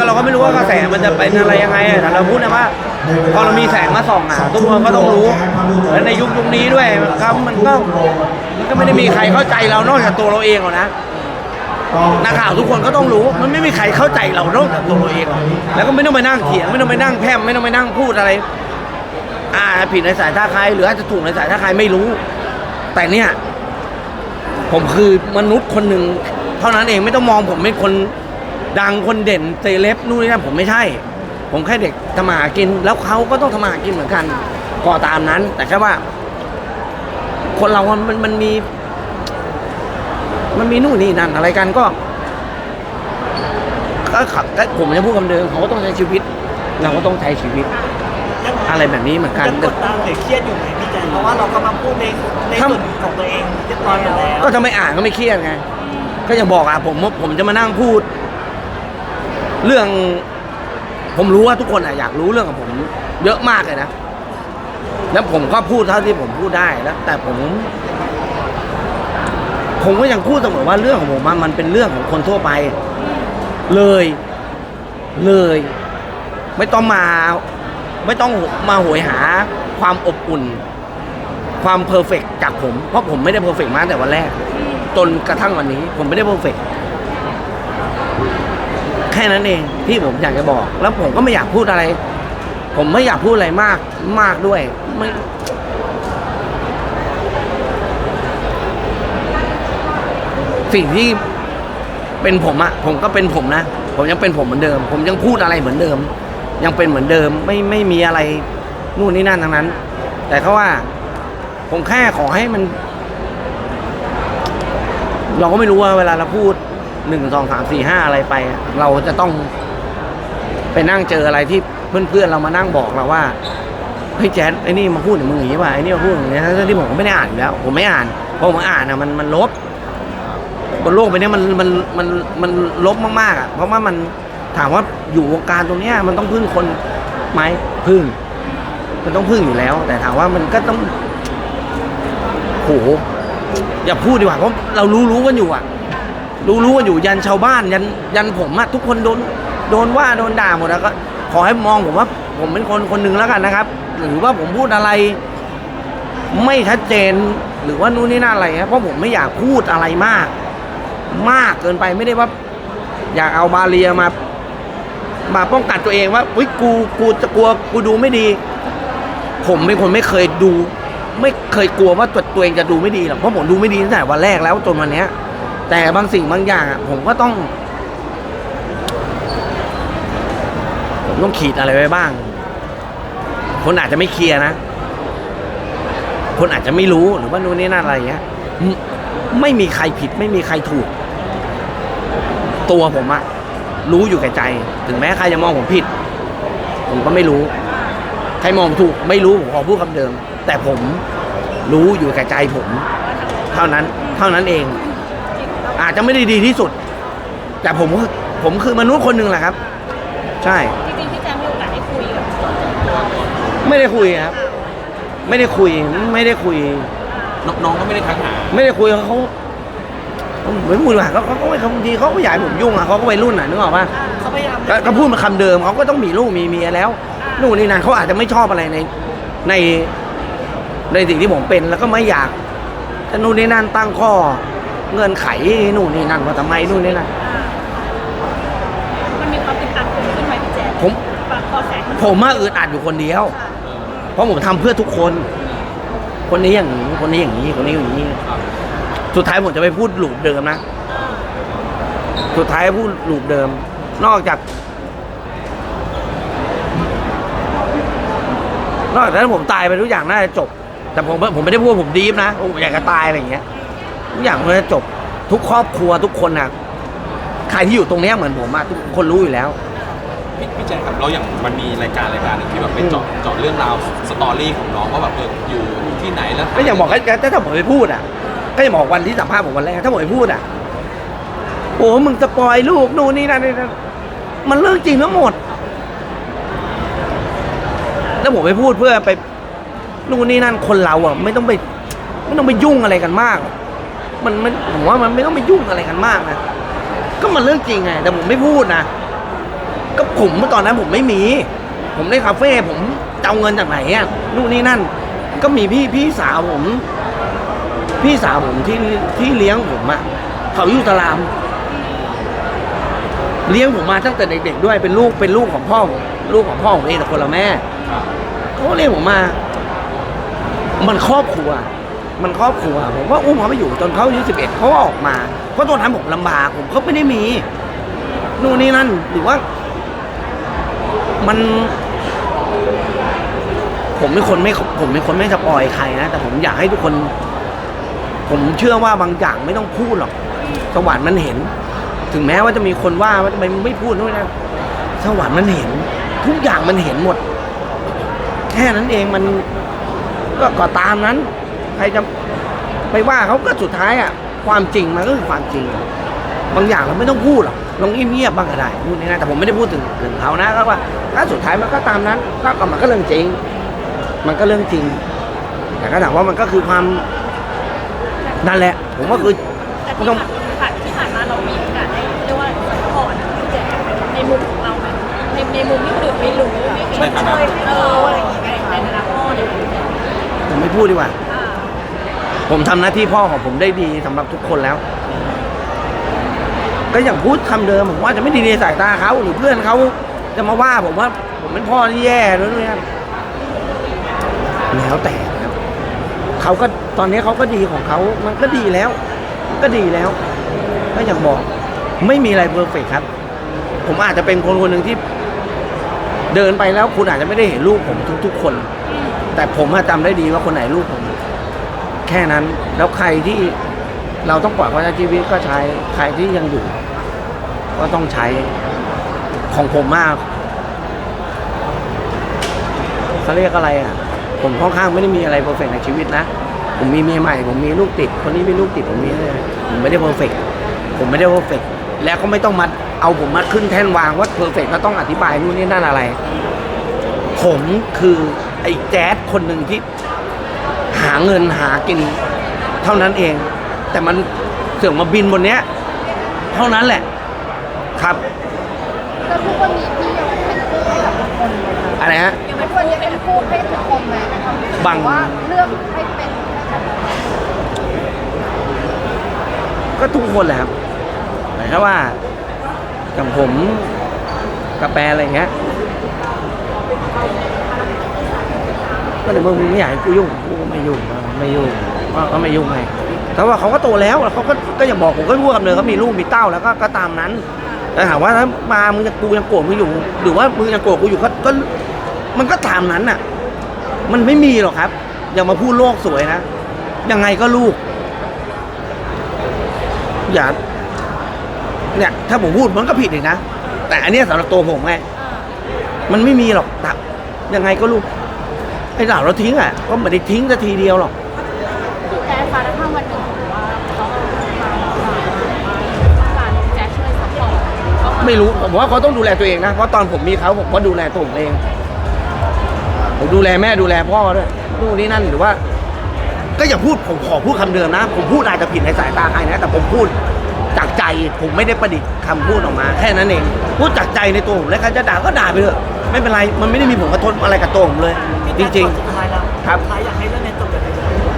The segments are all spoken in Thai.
ก็เราก็ไม่รู้ว่ากระแสมันจะเป็นอะไรยังไงอะแต่เราพูดนะว่า พอเรามีแสงมาส่องอะทุกคนก็ต้องรู้และในยุคยุคนี้ด้วยครับมันก็มันก็ไม่ได้มีใครเข้าใจเรานอกจากตัวเราเองหรอกนะนักข่าวทุกคนก็ต้องรู้มันไม่มีใครเข้าใจเรานอกจากตัวเราเองหรอกแล้วก็ไม่ต้องไปนั่งเถียงไม่ต้องไปนั่งแพร่มไม่ต้องไปนั่งพูดอะไร อ่าผิดในสายตาใครหรืออาจจะถูกในสายตาใครไม่รู้ แต่เนี่ย ผมคือมนุษย์คนหนึ่งเท่านั้นเองไม่ต้องมองผมเป็นคน ดังคนเด่นเซเลบนู่นนี่นั่นผมไม่ใช่ ผมแค่เด็กทำมาหากิน แล้วเขาก็ต้องทำมาหากินเหมือนกันก็ตามนั้น แต่แค่ว่า คนเรามันมันมันมีมันมีนู่นนี่นั่นอะไรกันก็ก็ขับก็ผมจะพูดคำเดิมเขาก็ต้องใช้ชีวิต เราก็ต้องใช้ชีวิตยังอะไรแบบนี้เหมือนกันยังกดดันหรือเครียดอยู่ไหมพี่แจ๊คเพราะว่าเราก็มาพูดในในถ้าส่วนของตัวเองเรียบร้อยหมดแล้วก็ถ้าไม่อ่านก็ไม่เครียดไงก็อย่างบอกอะผมว่าผมจะมานั่งพูด เรื่องผมรู้ว่าทุกคนอะอยากรู้เรื่องของผมเยอะมากเลยนะ แล้วผมก็พูดเท่าที่ผมพูดได้แล้วแต่ผม ผมก็ยังพูดเสมอว่าเรื่องของผมอะมันเป็นเรื่องของคนทั่วไป เลย เลย ไม่ต้องมา ไม่ต้องมาโหยหาความอบอุ่น ความเพอร์เฟกจากผม เพราะผมไม่ได้เพอร์เฟกมาตั้งแต่วันแรก จนกระทั่งวันนี้ ผมไม่ได้เพอร์เฟก แค่นั้นเองที่ผมอยากจะบอก แล้วผมก็ไม่อยากพูดอะไร ผมไม่อยากพูดอะไรมากมากด้วยไม่สิ่งที่เป็นผมอะผมก็เป็นผมนะ ผมยังเป็นผมเหมือนเดิม ผมยังพูดอะไรเหมือนเดิม ยังเป็นเหมือนเดิมไม่ไม่มีอะไรนู่นนี่นั่นทั้งนั้น แต่เขาว่า ผมแค่ขอให้มัน เราก็ไม่รู้ว่าเวลาเราพูด หนึ่งสองสามสี่ห้าอะไรไป เราจะต้องไปนั่งเจออะไรที่เพื่อนๆเรามานั่งบอกเราว่าเฮ้ยแจ๊ดไอ้นี่มาพูดถึงมึงอย่างนี้ว่ะไอ้นี่มาพูดอย่างนี้ทั้งที่ผมก็ไม่ได้อ่านแล้ว ผมไม่อ่านเพราะผมอ่านอะมันมันลบบนโลกใบนี้ยมันมันมันมันลบมากๆอะเพราะว่ามันถามว่าอยู่วงการตรงเนี้ยมันต้องพึ่งคนไหมพึ่ง มันต้องพึ่งอยู่แล้ว แต่ถามว่ามันก็ต้องโหอย่าพูดดีกว่าเพราะเรารู้รู้กันอยู่อะ รู้รู้กันอยู่ยันชาวบ้านยันยันผมอะทุกคนโดนโดนว่าโดนด่าหมดแล้วก็ขอให้มองผมว่าผมเป็นคนคนหนึ่งแล้วกันนะครับ หรือว่าผมพูดอะไรไม่ชัดเจนหรือว่านู่นนี่นั่นอะไรนะเพราะผมไม่อยากพูดอะไรมาก มากเกินไปไม่ได้ว่า อยากเอาบาเรียมามาป้องกันตัวเองว่าอุ้ยกูกูจะกลัวกูดูไม่ดี ผมเป็นคนไม่เคยดู ไม่เคยกลัวว่าตัวตัวเองจะดูไม่ดีหรอกเพราะผมดูไม่ดีตั้งแต่วันแรกแล้วจนวันเนี้ย แต่บางสิ่งบางอย่างอะผมก็ต้อง ผมต้องขีดอะไรไว้บ้าง คนอาจจะไม่เคลียร์นะ คนอาจจะไม่รู้หรือว่านู่นนี่นั่นอะไรเงี้ยไม่มีใครผิด ไม่มีใครถูก ตัวผมอะรู้อยู่แก่ใจ ถึงแม้ใครจะมองผมผิด ผมก็ไม่รู้ ใครมองถูก ไม่รู้ผมขอพูดคำเดิม แต่ผมรู้อยู่แก่ใจผม เท่านั้น เท่านั้นเอง อาจจะไม่ได้ดีที่สุด แต่ผมก็ผมคือมนุษย์คนหนึ่งแหละครับ ใช่ จริงๆพี่แจ๊คมีโอกาสได้คุยกับไม่ได้คุยครับ ไม่ได้คุยไม่ได้คุย น้องๆก็ไม่ได้ทักหาไม่ได้คุยเขาเขาผมไม่พูดว่าเขาเขาก็ไม่บางทีเขาก็อยากให้ผมยุ่งอะเขาก็วัยรุ่นอะนึกออกปะเขาพยายามก็ก็พูดมาคำเดิมเขาก็ต้องมีลูกมีเมียแล้วนู่นนี่นั่นเขาอาจจะไม่ชอบอะไรในในในสิ่งที่ผมเป็นแล้วก็ไม่อยากจะนู่นนี่นั่นตั้งข้อ เงื่อนไขนู่นนี่นั่นว่าทำไมนู่นนี่นั่นมันมีความติดตัดเกิดขึ้นไหมพี่แจ๊คผมปากคอแสงผมมาอึดอัดอยู่คนเดียว เพราะผมทำเพื่อทุกคน คนนี้อย่างนี้คนนี้อย่างนี้คนนี้อย่างนี้ สุดท้ายผมจะไปพูดหลูปเดิมนะ สุดท้ายพูดหลูปเดิม นอกจาก นอกจากนั้นผมตายไปทุกอย่างน่าจะจบ แต่ผมผมไม่ได้พูดว่าผมดีฟนะผมอยากจะตายอะไรอย่างเงี้ยทุ กอย่างมันจะจบทุกครอบครัวทุกคนนะใครที่อยู่ตรงเนี้ยเหมือนผมอะทุกคนรู้อยู่แล้ว พี่พี่แจ๊คครับเราอย่างมันมีรายการรายการหนึ่งที่แบบเป็นเจาะเจาะเรื่องราวสตอรี่ของน้องว่าแบบเอออยู่ที่ไหนแล้วก็อย่างบอกก็ถ้าผมไปพูดอะ ก็อย่างบอกวันที่สัมภาษณ์ผมวันแรกถ้าผมไปพูดอะโอ้มึงสปอยลูกนู่นนี่นั่นนี่นั่นมันเรื่องจริงทั้งหมด แล้วผมไปพูดเพื่อไปนู่นนี่นั่นคนเราอะ ไม่ต้องไป ไม่ต้องไปยุ่งอะไรกันมาก มันมันผมว่ามันไม่ต้องไปยุ่งอะไรกันมากนะก็มันเรื่องจริงไง แต่ผมไม่พูดนะผมเมื่อตอนนั้นผมไม่มี ผมในคาเฟ่ผมจะเอาเงินจากไหนอะนู่นนี่นั่น ก็มีพี่พี่สาวผม พี่สาวผมที่ที่เลี้ยงผมอะเขาอยู่สลาม เลี้ยงผมมาตั้งแต่เด็กๆด้วยเป็นลูกเป็นลูกของพ่อผมลูกของพ่อผมเองแต่คนละแม่ครับเขาก็เลี้ยงผมมา มันครอบครัว มันครอบครัวผมว่าอุ้มเขาไปอยู่จนเขาอายุสิบเอ็ดเขาก็ออกมาเพราะตอนนั้นผมลำบากผมเขาไม่ได้มี นู่นนี่นั่นหรือว่า มัน ผมเป็นคนไม่ผมเป็นคนไม่สปอยใครนะแต่ผมอยากให้ทุกคน ผมเชื่อว่าบางอย่างไม่ต้องพูดหรอกสวรรค์มันเห็น ถึงแม้ว่าจะมีคนว่าว่าทำไมไม่พูดนู่นนะสวรรค์มันเห็น ทุกอย่างมันเห็นหมด แค่นั้นเองมันก็ก็ตามนั้น ครจะไปว่าเขาก็สุดท้ายอะความจริงมันก็คือความจริง บางอย่างเราไม่ต้องพูดหรอกลองเงียบๆบ้างก็ได้นู่นนี่นะแต่ผมไม่ได้พูดถึงถึงเขานะก็ว่าถ้าสุดท้ายมันก็ตามนั้นก็ก็มันก็เรื่องจริง มันก็เรื่องจริง แต่ก็ถามว่ามันก็คือความนั่นแหละ ผมก็คือแต่ไม่ที่ต้องผ่านที่ผ่านมาเรามีโอกาสได้เรียกว่าซัพพอร์ตพี่แจ๊คในมุมของเราไหมในในมุมที่คนอื่นไม่รู้ไม่เห็นในฐานะเอออะไรอย่างเงี้ยในฐานะพ่อเนี่ยผมไม่พูดดีกว่าอ่า ผมทำหน้าที่พ่อของผมได้ดีสำหรับทุกคนแล้ว ก็อย่างพูดคำเดิมผมว่าจะไม่ดีในสายตาเขาหรือเพื่อนเขาจะมาว่าผมว่า ผมเป็นพ่อที่แย่ด้วยเนี่ยแล้วแต่ครับเขาก็ตอนนี้เขาก็ดีของเขามันก็ดีแล้ว ก็ดีแล้ว ก็อย่างบอก ไม่มีอะไรเพอร์เฟกครับ ผมอาจจะเป็นคนคนหนึ่งที่ เดินไปแล้วคุณอาจจะไม่ได้เห็นลูกผมทุก ๆ คน แต่ผมจำได้ดีว่าคนไหนลูกผม แค่นั้น แล้วใครที่เราต้องปล่อยเขาใช้ชีวิตก็ใช้ใครที่ยังอยู่ ก็ต้องใช้ของผมมากเขาเรียกอะไรอะ ผมค่อนข้างไม่ได้มีอะไรเพอร์เฟกในชีวิตนะผมมีเมียใหม่ ผมมีลูกติด คนนี้มีลูกติดผมมีอะไรผมไม่ได้เพอร์เฟกผมไม่ได้เพอร์เฟกแล้วก็ไม่ต้องมาเอาผมมาขึ้นแท่นวางว่าเพอร์เฟกแล้วต้องอธิบายนู่นนี่นั่นอะไร ผมคือไอ้แจ๊ดคนหนึ่งที่าเงินหากินเท่านั้นเอง แต่มันเสื่อมมาบินบนเนี้ย เท่านั้นแหละ ครับแล้วทุกวันนี้พี่ยังเป็นคู่ให้กับทุกคนเลยค่ะอะไรฮะทุกวันนี้เป็นคู่ให้ทุกคนไหมในความรู้สึกบาง ว่าเลือกให้เป็นแค่ไหนก็ทุกคนแหละครับหมายความว่าอย่างผมกาแฟอะไรเงี้ย ก็เลยมึงไม่อยากให้กูยุ่งกูก็ไม่ยุ่งไม่ยุ่งก็ไม่ยุ่งไงแต่ว่าเขาก็โตแล้วเขาก็ก็อย่างบอกผมก็รู้คำเดิมเขามีลูกมีเต้าแล้วก็ก็ตามนั้นแต่ถามว่าถ้ามามึงจะกูยังโกรธมึงอยู่ หรือว่ามึงยังโกรธกูอยู่ก็ก็มันก็ตามนั้นน่ะ มันไม่มีหรอกครับ อย่ามาพูดโลกสวยนะยังไงก็ลูก อย่า เนี่ย ถ้าผมพูดมันก็ผิดอีกนะแต่อันนี้สำหรับตัวผมไงมันไม่มีหรอกแต่ยังไงก็ลูก อ้เหล่าเราทิ้งอะก็ไม่ได้ทิ้งสักทีเดียวหรอกแต่ฟ้าถ้าวันหนึ่งถือว่าเขาเอามาการแจ็คช่วยซัพพอร์ตเขาไม่รู้ผมว่าเขาต้องดูแลตัวเองนะเพราะตอนผมมีเขาผมก็ดูแลตัวผมเองผมดูแลแม่ดูแลพ่อด้วยนู่นนี่นั่นหรือว่า ก็อย่าพูดผมขอพูดคำเดิมนะ ผมพูดอาจจะผิดในสายตาใครนะ แต่ผมพูดจากใจผมไม่ได้ประดิษฐ์คำพูดออกมา แค่นั้นเอง พูดจากใจในตัวผมแล้วใครจะด่าก็ด่าไปเถอะ ไม่เป็นไรมันไม่ได้มีผลกระทบอะไรกับตัวผมเลย จริง สุดท้ายแล้วครับ สุดท้ายอยากให้เรื่องนี้จบแบบไหน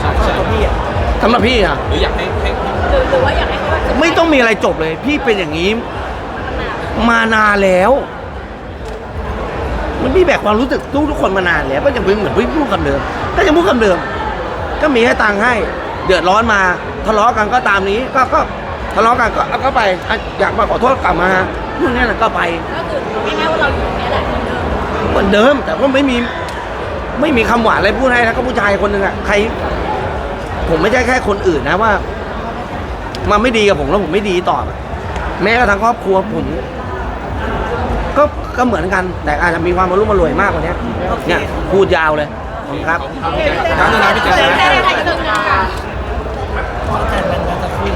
ใช่สำหใช่รับตัวพี่อะๆสำหรับพี่อะหรืออยากให้ให้หรือหรือว่าอยากให้เขาไม่ต้องมีอะไรจบเลย พี่เป็นอย่างนี้ มานานแล้ว มันพี่แบกความรู้สึกทุกทุกคนมานานแล้วก็ยังเป็นเหมือนพี่พูดคำเดิม ก็ยังพูดคำเดิม ก็มีให้ตังค์ให้ เดือดร้อนมา ทะเลาะกันก็ตามนี้ ก็ก็ทะเลาะกันก็เอาก็ไปอะอยากมาขอโทษกลับมานู่นนี่นั่นก็ไป ก็คือง่ายๆว่าเราอยู่ตรงนี้แหละ เหมือนเดิมเหมือนเดิม แต่ว่าไม่มีไม่มีคำหวานอะไรพูดให้นะก็ผู้ชายคนหนึ่งอะใคร ผมไม่ใช่แค่คนอื่นนะว่ามาไม่ดีกับผมแล้วผมไม่ดีตอบอะแม้กระทั่งครอบครัวผม ก็ก็เหมือนกัน แต่อาจจะมีความมารุ่มมารวยมากกว่านี้เนี่ยพูดยาวเลยขอบคุณครับขอบคุณพี่แจ๊คครับนะพี่แจ๊คได้นะได้ได้ได้ได้พี่แจ๊คมันจะคุย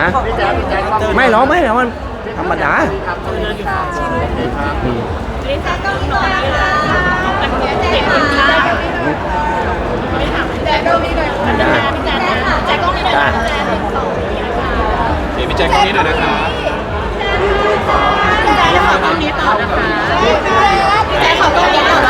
ฮะไม่หรอกไม่หรอกมัน ธรรมดาลิซ่าก็มีตัวนะคะแต่ก็มีหน่อยแต่ก็มีหน่อยแต่ก็มีหน่อยเดี๋ยวพี่แจ็คตรงนี้หน่อยนะคะพี่แจ็คขอตรงนี้ต่อนะคะพี่แจ็คขอตรงนี้ต่อ